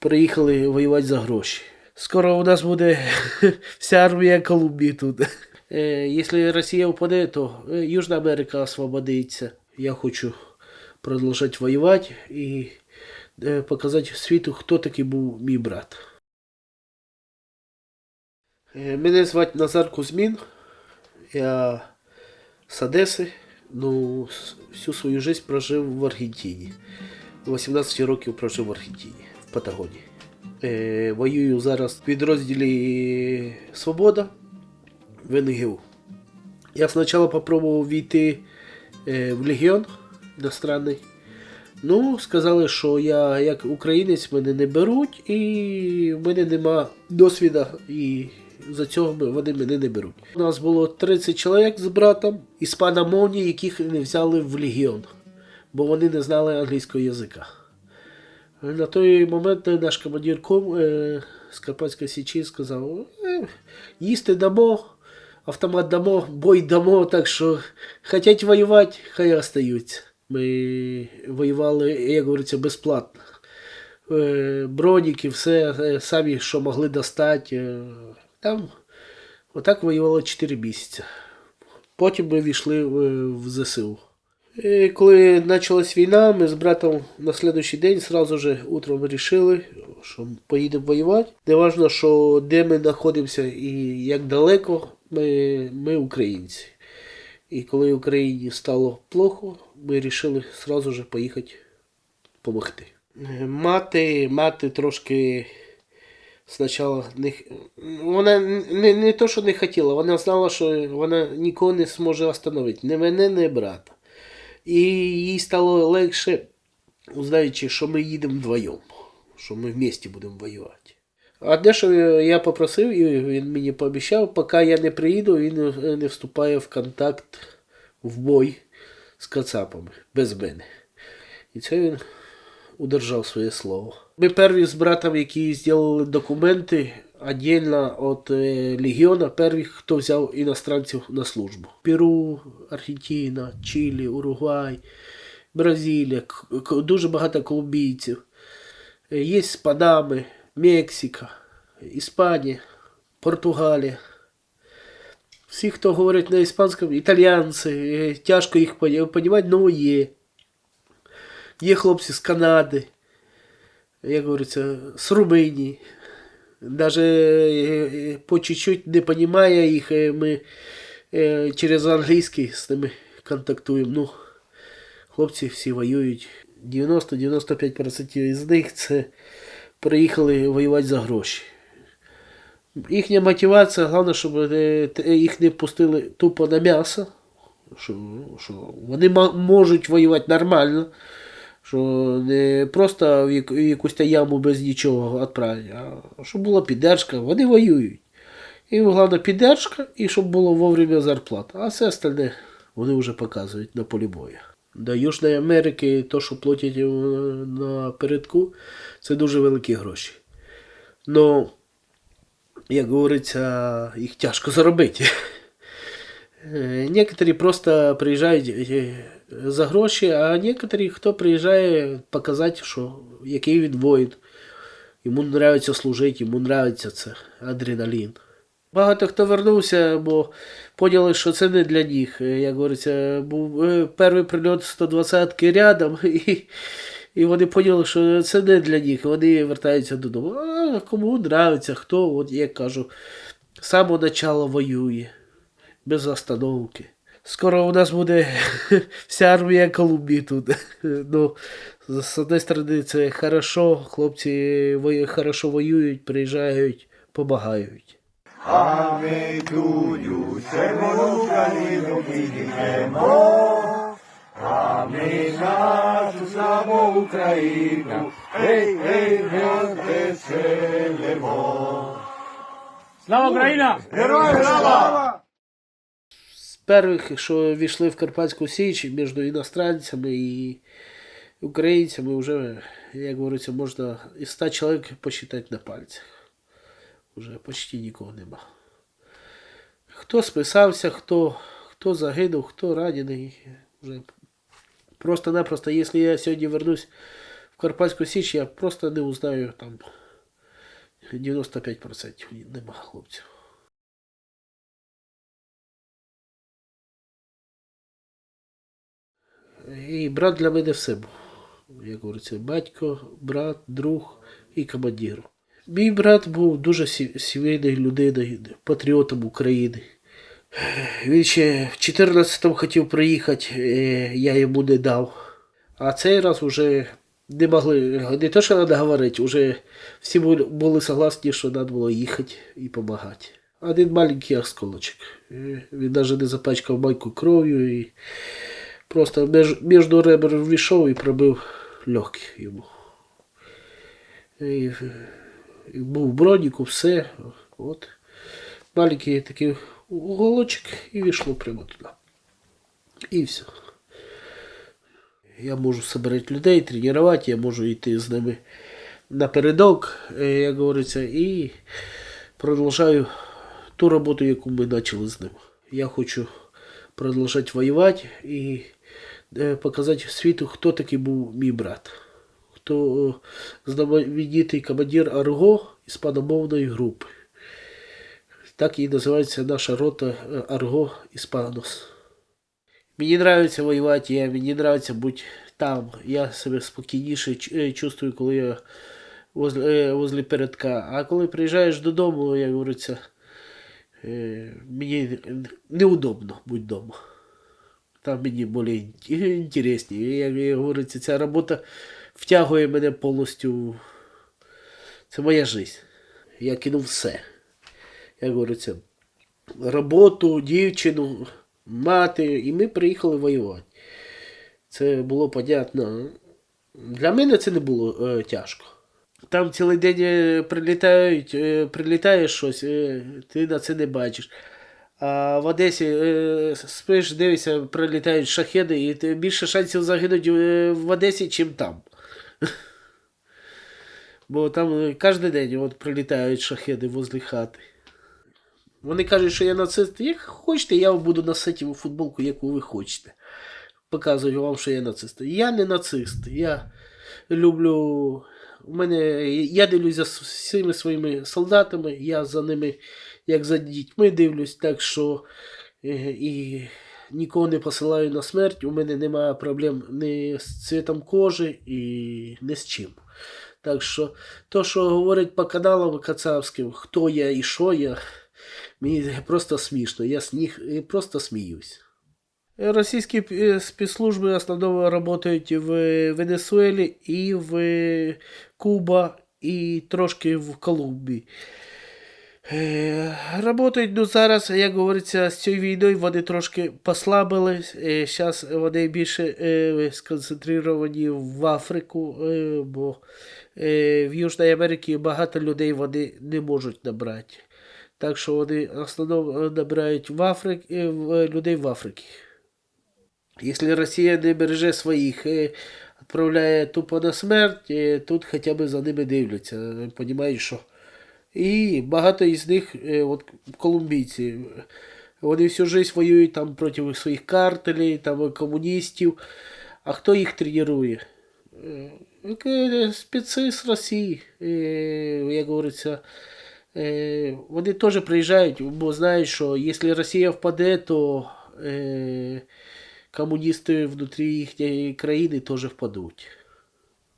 приїхали воювати за гроші. Скоро у нас буде вся армія Колумбії тут. Е, Якщо Росія впаде, то е, Южна Америка освободиться. Я хочу продовжувати воювати і е, показати світу, хто такий був мій брат. Мене звати Назар Кузьмін. Я з Одеси. Ну, всю свою життя прожив в Аргентині. 18 років прожив в Аргентині, в Патагонії. Е, воюю зараз в підрозділі Свобода в НГУ. Я спочатку спробував війти е, в Легіон іностранний. Ну, сказали, що я як українець мене не беруть, і в мене нема досвіду, і за цього вони мене не беруть. У нас було 30 чоловік з братом іспаномовні, яких не взяли в Легіон, бо вони не знали англійського язика. На той момент наш командир ком е, з Карпатської Січі сказав: е, їсти дамо, автомат дамо, бой дамо, так що хочуть воювати, хай остаються. Ми воювали, як говориться, безплатно. Е, Броніки, все самі, що могли достати. Там отак воювало 4 місяці. Потім ми війшли в ЗСУ. І коли почалась війна, ми з братом на слідуючий день сразу же утром вирішили, що поїдемо воювати. Неважно, що де ми знаходимося і як далеко, ми, ми українці. І коли Україні стало плохо, ми вирішили сразу же поїхати допомогти. Мати, мати трошки спочатку не, вона не, не то, що не хотіла, вона знала, що вона нікого не зможе остановити. Не мене, не брата. І їй стало легше, знаючи, що ми їдемо вдвоєм, що ми вместе будемо воювати. А де що я попросив, і він мені пообіцяв, поки я не приїду, він не вступає в контакт в бой з кацапами без мене. І це він удержав своє слово. Ми перві з братом, які зробили документи отдельно від е, Легіона, перві, хто взяв іностранців на службу. Перу, Аргентина, Чилі, Уругвай, к- дуже багато колумбійців. Е, Є з Панами, Мексика, Іспанія, Португалія. Всі, хто говорить на іспанському, італійці, е, тяжко їх розуміти, але є. Є хлопці з Канади, як говориться, з Румунії. Даже е, по чуть-чуть не розуміє їх, е, ми е, через англійський з ними контактуємо. Ну, хлопці всі воюють. 90-95% з них це приїхали воювати за гроші. Їхня мотивація, головне, щоб е, їх не пустили тупо на м'ясо, що, що вони можуть воювати нормально, що не просто в якусь яму без нічого відправити, а щоб була піддержка, вони воюють. І головне піддержка, і щоб було вовремя зарплата. А все остальне вони вже показують на полі бою. До Южної Америки, то, що платять е, на передку, це дуже великі гроші. Ну, як говориться, їх тяжко заробити. Е, Некоторі просто приїжджають е, за гроші, а некоторі, хто приїжджає показати, що який він воїн. Йому подобається служити, йому подобається це адреналін. Багато хто вернувся, бо поняли, що це не для них. Як говориться, був е, перший прильот 120-ки рядом, і, і вони поняли, що це не для них. Вони вертаються додому. А кому подобається, хто, от я кажу, з самого воює, без остановки. Скоро у нас буде вся армія Колумбії тут. Ну, з однієї сторони, це хорошо, хлопці вою- хорошо воюють, приїжджають, допомагають. А ми тую червону калину підіймемо, а ми нашу славу Україну, гей, гей, веселимо. Слава Україна! Героям слава! Перших, що війшли в Карпатську Січ між іностранцями і українцями, вже, як говориться, можна із 100 чоловік посчитати на пальцях. Уже почти нікого нема. Хто списався, хто, хто загинув, хто ранений. Вже просто-напросто, якщо я сьогодні вернусь в Карпатську Січ я просто не узнаю там 95% нема хлопців. І брат для мене все був. Як говориться, батько, брат, друг і командир. Мій брат був дуже сі- сімейною людиною, патріотом України. Він ще в 14-му хотів приїхати, е, я йому не дав. А цей раз вже не могли, не те, що треба говорити, вже всі були, були согласні, що треба було їхати і допомагати. Один маленький осколочок. Е, Він навіть не запачкав майку кров'ю і просто між, ребер ввійшов і пробив легкі йому. І, і був в броніку, все. От. Маленький такий уголочок і війшло прямо туди. І все. Я можу збирати людей, тренувати, я можу йти з ними напередок, як говориться, і продовжую ту роботу, яку ми почали з ним. Я хочу продовжувати воювати і е, показати світу, хто такий був мій брат. Хто е, знаменитий командир Арго іспаномовної групи. Так і називається наша рота е, Арго Іспанос. Мені подобається воювати, я, мені подобається бути там. Я себе спокійніше чувствую, коли я возле, возле передка. А коли приїжджаєш додому, як говориться, мені неудобно бути вдома. Там мені більш інтересніше. Як, як говориться, ця робота втягує мене повністю. Це моя життя. Я кинув все. Як говориться, роботу, дівчину, мати, і ми приїхали воювати. Це було понятно. Для мене це не було е, тяжко. Там цілий день е, прилітають, е, прилітає щось, е, ти на це не бачиш. А в Одесі спиш, дивишся, прилітають шахеди, і більше шансів загинути в Одесі, чим там. Бо там кожен день от прилітають шахеди возле хати. Вони кажуть, що я нацист. Як хочете, я буду носити футболку, яку ви хочете. Показую вам, що я нацист. Я не нацист. Я люблю. У мене я дивлюсь за всіми своїми солдатами, я за ними, як за дітьми дивлюсь, так що е, і нікого не посилаю на смерть. У мене немає проблем ні з цвітом кожи і ні з чим. Так що, то, що говорять по каналам кацапським, хто я і що я, мені просто смішно. Я з них просто сміюсь. Російські е, спецслужби основно працюють в Венесуелі і в Куба, і трошки в Колумбії. Е, Работають, ну зараз, як говориться, з цією війною вони трошки послабились. Зараз вони більше е, сконцентровані в Африку, е, бо е, в Южній Америці багато людей вони не можуть набрати. Так що вони в набирають в Африк, е, людей в Африці. Якщо Росія не береже своїх, відправляє тупо на смерть, е, тут хоча б за ними дивляться. е, що. І багато із них, е, от колумбійці, вони всю життя воюють там проти своїх картелей, там комуністів. А хто їх тренує? Спеці з Росії, як говориться. Вони теж приїжджають, бо знають, що якщо Росія впаде, то комуністи внутрі їхньої країни теж впадуть.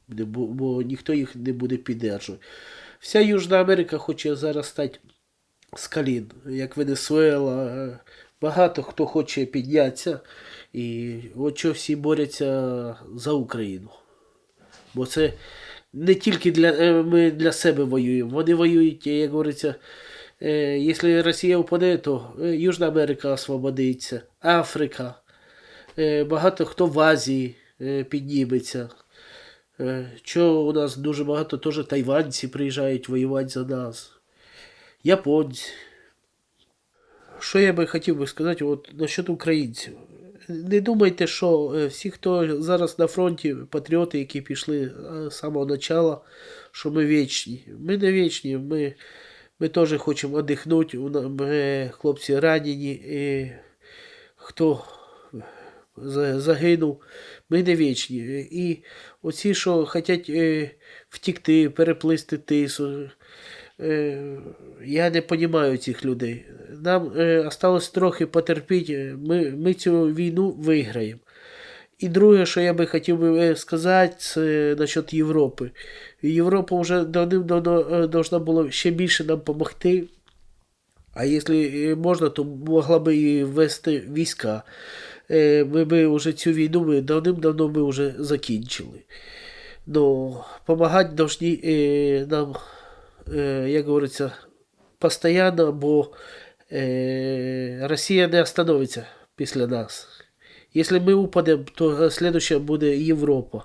Бо, ніхто їх не буде підтримувати. Вся Южна Америка хоче зараз стати з колін, як Венесуела. Багато хто хоче піднятися. І от що всі борються за Україну. Бо це не тільки для, е, ми для себе воюємо. Вони воюють, як говориться, е, якщо Росія впаде, то е, Южна Америка освободиться, Африка. Е, Багато хто в Азії е, підніметься. Е, Що у нас дуже багато теж тайванці приїжджають воювати за нас. Японці. Що я би хотів би сказати от, насчет українців. Не думайте, що всі, хто зараз на фронті, патріоти, які пішли з самого початку, що ми вічні. Ми не вічні, ми, ми теж хочемо віддихнути. Ми, хлопці ранені. І хто загинув. Ми не вічні. І оці, що хочуть е, втікти, переплисти тису. Е, я не розумію цих людей. Нам е, осталось трохи потерпіти. Ми, ми цю війну виграємо. І друге, що я би хотів би сказати, це насчет Європи. Європа вже давним-давно должна була ще більше нам допомогти. А якщо можна, то могла би і ввести війська. Е, Ми вже цю війну ми давним-давно ми вже закінчили. Ну, допомагати повинні е, нам, е, як говориться, постійно, бо е, Росія не остановиться після нас. Якщо ми упадемо, то слідуюча буде Європа.